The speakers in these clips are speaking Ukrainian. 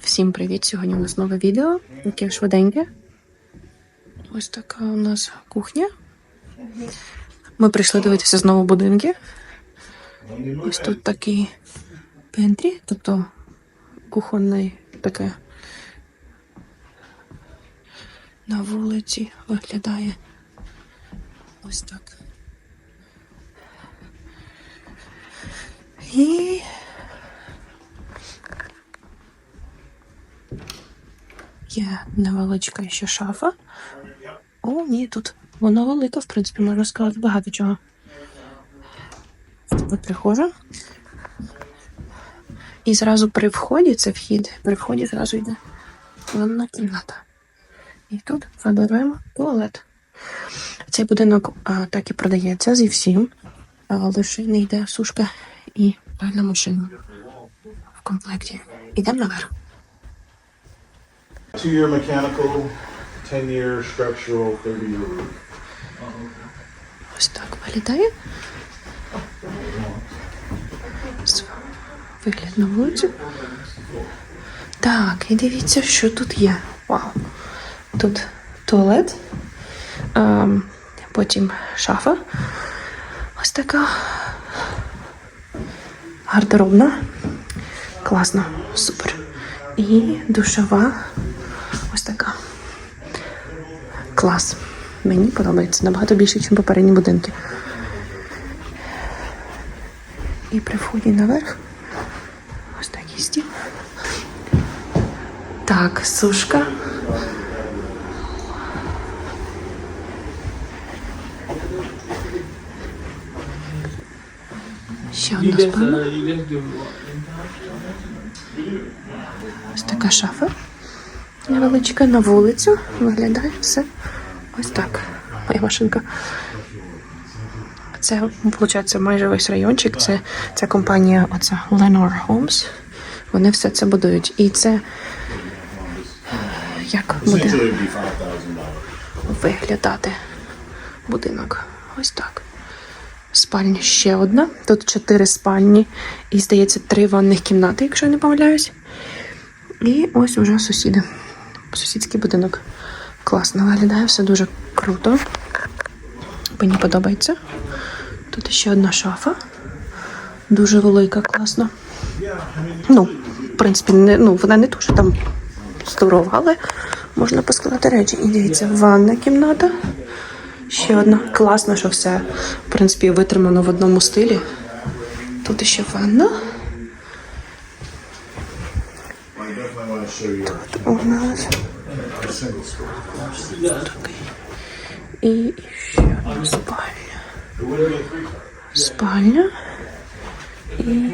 Всім привіт! Сьогодні у нас нове відео, яке швиденьке. Ось така у нас кухня. Ми прийшли дивитися знову будинки. Ось тут такий пентрі, тобто кухонний таке на вулиці виглядає ось так. І Є невеличка ще шафа. О, ні, тут вона велика, в принципі, можна сказати, багато чого. Тут прихожа. І зразу при вході, це вхід, при вході зразу йде ванна кімната. І тут забираємо туалет. Цей будинок а, так і продається зі всім, а лише не йде сушка і пральна машина в комплекті. Йдемо наверх. Two-year mechanical, ten-year structural, thirty-year roof. Ось так виглядає. Ось Вигляд на вулицю. Так, і дивіться, що тут є. Вау. Тут туалет, ем, потім шафа. Ось така гардеробна. Класно, супер. І душова. Клас. Мені подобається набагато більше, ніж попередні будинки. І при вході наверх ось такий стіл. Так, сушка. Ще одна спальня. Ось така шафа. Невеличка на вулицю. Виглядає все ось так. Моя машинка. Це, виходить, майже весь райончик. Це, це компанія оця Lenore Homes. Вони все це будують. І це як буде виглядати будинок. Ось так. Спальня ще одна. Тут чотири спальні і, здається, три ванних кімнати, якщо я не помиляюсь. І ось уже сусіди. Сусідський будинок. Класно виглядає, все дуже круто. Мені подобається. Тут ще одна шафа. Дуже велика, класно. Ну, в принципі, не, ну, вона не дуже там здорова, але можна поскладати речі. І дивіться, ванна кімната. Ще одна. Класно, що все, в принципі, витримано в одному стилі. Тут ще ванна. У нас a single story. такий. І ще одна спальня. Спальня. І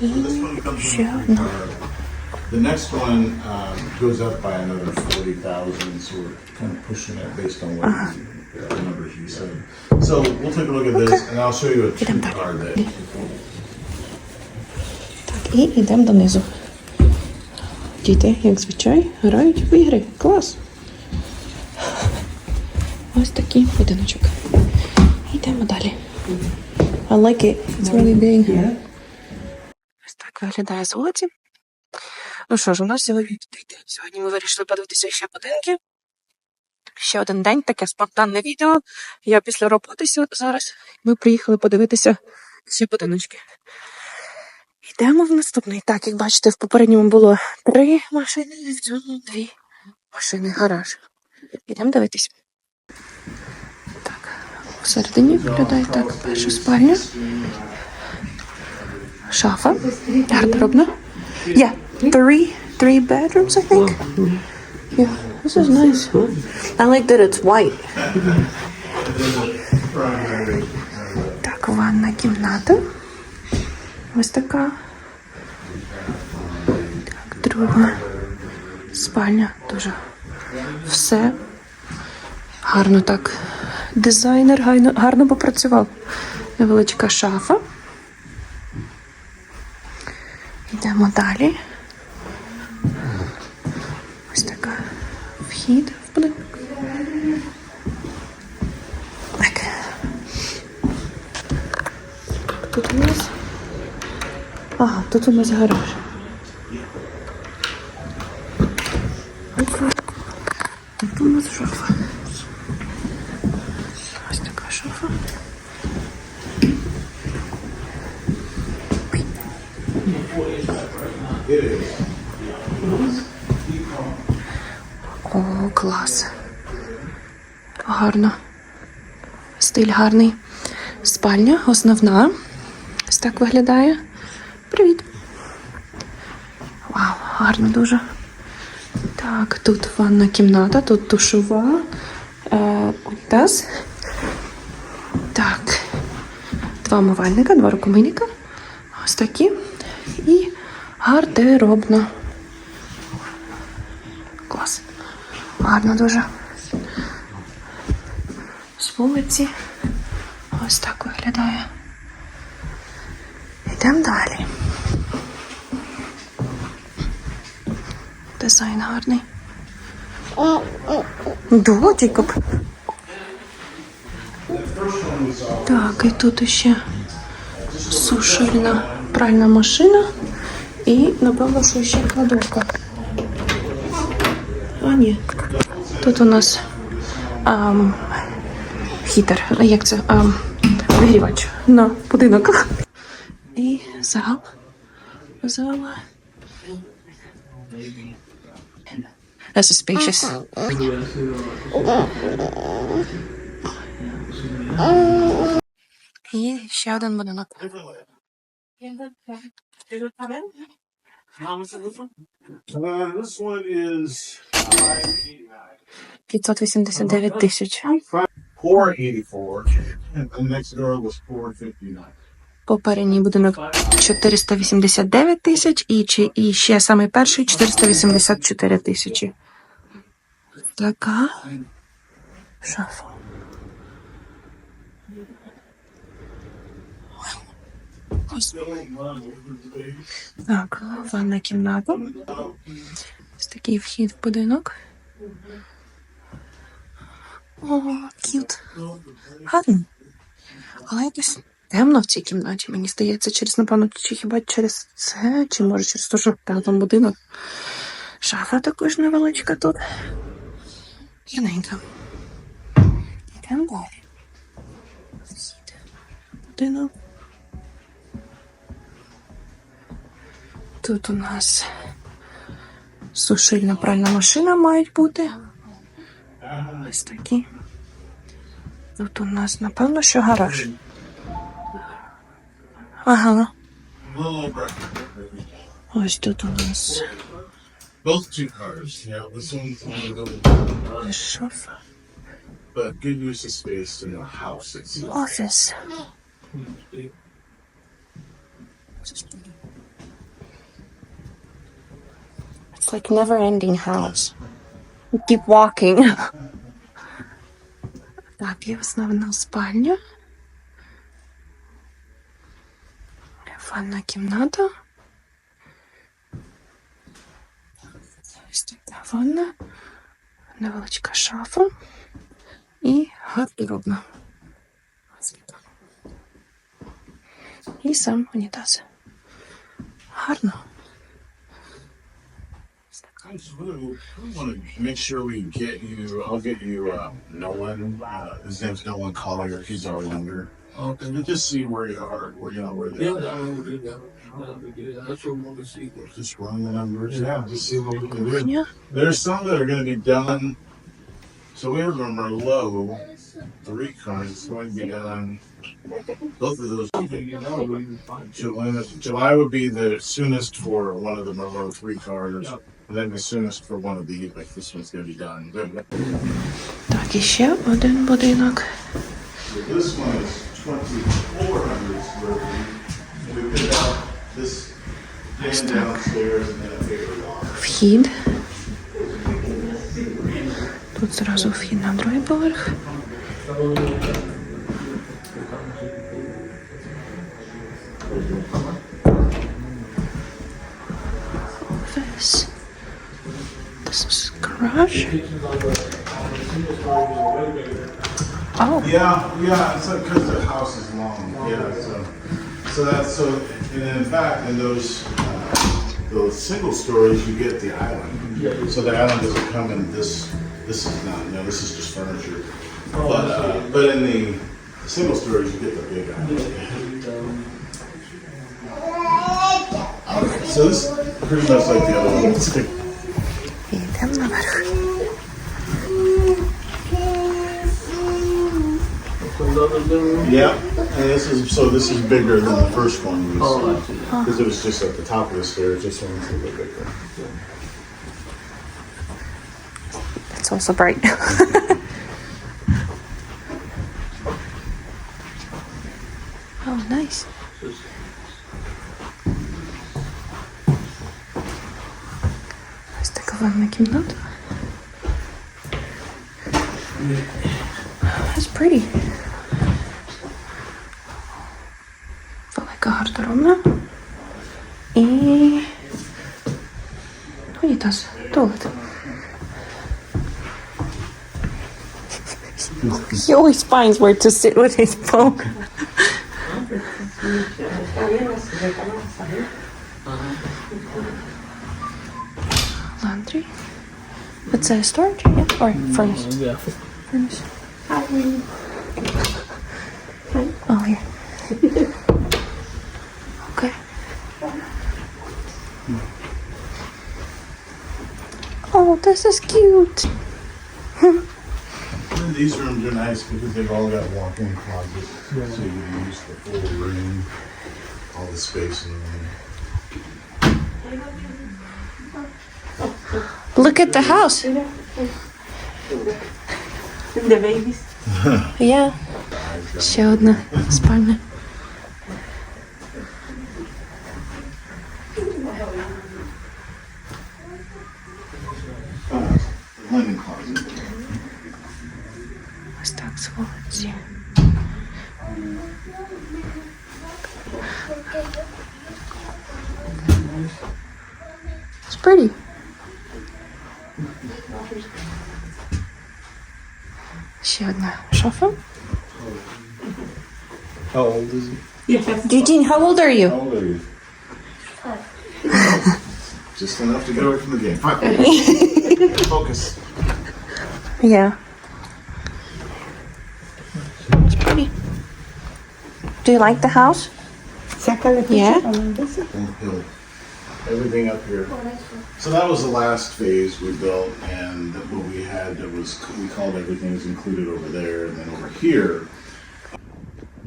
This one comes ще in. одна. The next one um, goes up by another forty thousand, so we're kind of pushing it based on what he- The numbers you said. So we'll take a look at this, and I'll show you a Ідемо true card that Так, і йдемо донизу. Діти, як звичай, грають в ігри. Клас. Ось такий будиночок. Йдемо далі. I like it. It's really big. Ось так виглядає з вулиці. Ну що ж, у нас сьогодні сьогодні ми вирішили подивитися ще будинки. Ще один день, таке спонтанне відео. Я після роботи зараз. Ми приїхали подивитися ще будиночки. Йдемо в наступний. Так, як бачите, в попередньому було три машини, в цьому дві машини, гараж. Йдемо дивитись. Так, всередині виглядає так. Перша спальня. Шафа. Гардеробна. Yeah, three, three bedrooms, I think. Yeah, this is nice. I like that it's white. Так, ванна кімната. Ось така. Так, друга спальня дуже. Все гарно так. Дизайнер гарно, гарно попрацював. Невеличка шафа. Йдемо далі. вхід в будинок. Так. Тут у нас. Ага, тут у нас гараж. Клас. Гарно. Стиль гарний. Спальня основна. Ось так виглядає. Привіт. Вау, гарно дуже. Так, тут ванна кімната, тут душова, е, унітаз. Так. Два умивальника, два рукомийника. Ось такі. І гардеробна. Клас. Гарно дуже. З вулиці. Ось так виглядає. Йдемо далі. Дизайн гарний. Джейкоб. Так, і тут ще сушильна пральна машина. І, напевно, що ще кладовка. А, ні. Тут у нас ам, хітер. Як це? Ам, вигрівач на будинок. І зал. Зала. That's suspicious. І ще один будинок. 589 тисяч. Попередній будинок 489 тисяч і, чи, і ще самий перший 484 тисячі. Така шафа. Ось. Так, ванна кімната. Ось такий вхід в будинок. О, к'ют. Гарно. Але якось темно в цій кімнаті, мені здається, через, напевно, чи хіба через це, чи може через те, що там, будинок. Шафа також невеличка тут. Гарненька. Йдемо далі. Будинок. Тут у нас сушильна пральна машина мають бути. Ось такі. Тут у нас, напевно, що гараж. Ага. Ось тут у нас two It's like never ending house. You keep walking. Так, є основна спальня. Ванна кімната. Ось така ванна. Невеличка шафа. І гардеробна. Ось така. І сам унітаз. Гарно. I just We want to make sure we get you. I'll get you uh, Nolan. Uh, his name's Nolan Collier. He's our lender. Okay. Just see where you are, where you know where they Yeah, are. I will want to see. Just run the numbers. Yeah, just see what we can do. Yeah. There's some that are going to be done. So we have them are low. Three cards going to be done. Both of those. July, July would be the soonest for one of the Merlot three cards. Yep. And then the soonest for one of these, like this one's to be done. Так, і ще один будинок. This one is 2,400 square feet. We pick out this den downstairs and then a bigger one. Вхід. Тут зразу вхід на другий поверх. Is garage. Oh, Yeah, yeah, it's because the house is long. Yeah, so So that's so, and in fact, in those, uh, those single stories, you get the island. So the island doesn't come in this, this is not, you know, this is just furniture. But, uh, but in the single stories, you get the big island. So this is pretty much like the other one. It's like- Yeah, and this is, so this is bigger than the first one Oh, was, I see. because it was just at the top of the stairs, this one's a little bit bigger. It's also bright. oh, nice. Ось така ванна кімната. That's pretty. Велика гардеробна. І унітаз, туалет. He always finds where to sit with his phone. Laundry. It's a storage, yeah, or furnace. Yeah. Furnace. Oh, here. okay. Oh, this is cute. These rooms are nice because they've all got walk-in closets, so you can use the full room, all the space in the room. Look at the house. The babies. Yeah. Ще одна спальня. Ось так з. It's pretty. Ще одна шафа. How old is he? Eugene, how old are you? How old are you? Just enough to get away from the game. Fine. Focus. Yeah. It's pretty. Do you like the house? Sácale Yeah. Everything up here. So that was the last phase we built, and what we had that was we called everything was included over there, and then over here.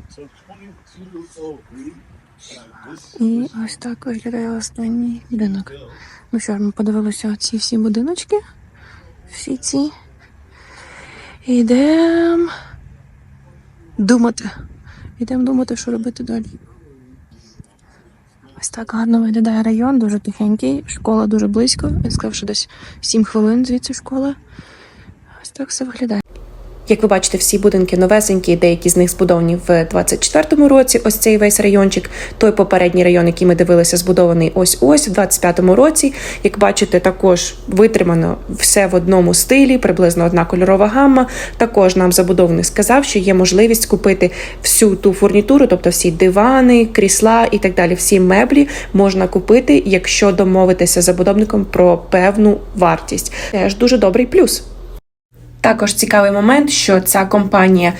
So 22 oh, we, uh, І ось так виглядає останній будинок. Ну що ми подивилися ці всі будиночки. Всі ці. Йдемо думати. Йдемо думати, що робити далі. Ось так гарно виглядає район, дуже тихенький, школа дуже близько. Я сказав, що десь 7 хвилин звідси школа. Ось так все виглядає. Як ви бачите, всі будинки новесенькі, деякі з них збудовані в 24-му році. Ось цей весь райончик. Той попередній район, який ми дивилися, збудований ось ось в 25-му році. Як бачите, також витримано все в одному стилі, приблизно одна кольорова гамма. Також нам забудовник сказав, що є можливість купити всю ту фурнітуру, тобто всі дивани, крісла і так далі. Всі меблі можна купити, якщо домовитися з забудовником про певну вартість. Теж дуже добрий плюс. Також цікавий момент, що ця компанія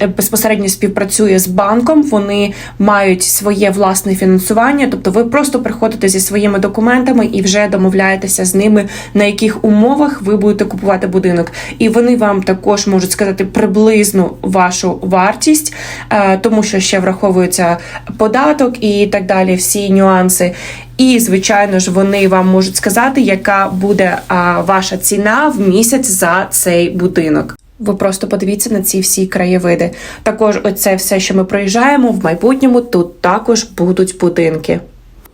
е, безпосередньо співпрацює з банком. Вони мають своє власне фінансування, тобто ви просто приходите зі своїми документами і вже домовляєтеся з ними, на яких умовах ви будете купувати будинок. І вони вам також можуть сказати приблизну вашу вартість, е, тому що ще враховується податок і так далі, всі нюанси. І, звичайно ж, вони вам можуть сказати, яка буде а, ваша ціна в місяць за цей будинок. Ви просто подивіться на ці всі краєвиди. Також оце все, що ми проїжджаємо в майбутньому, тут також будуть будинки.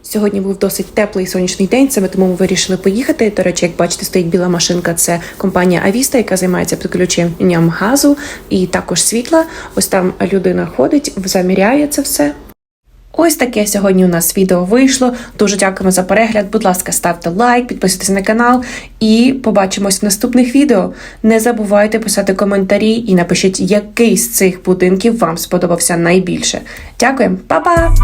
Сьогодні був досить теплий сонячний день, саме тому ми вирішили поїхати. До речі, як бачите, стоїть біла машинка. Це компанія Авіста, яка займається підключенням газу і також світла. Ось там людина ходить, заміряє це все. Ось таке сьогодні у нас відео вийшло. Дуже дякуємо за перегляд. Будь ласка, ставте лайк, підписуйтесь на канал і побачимось в наступних відео. Не забувайте писати коментарі і напишіть, який з цих будинків вам сподобався найбільше. Дякуємо, па-па!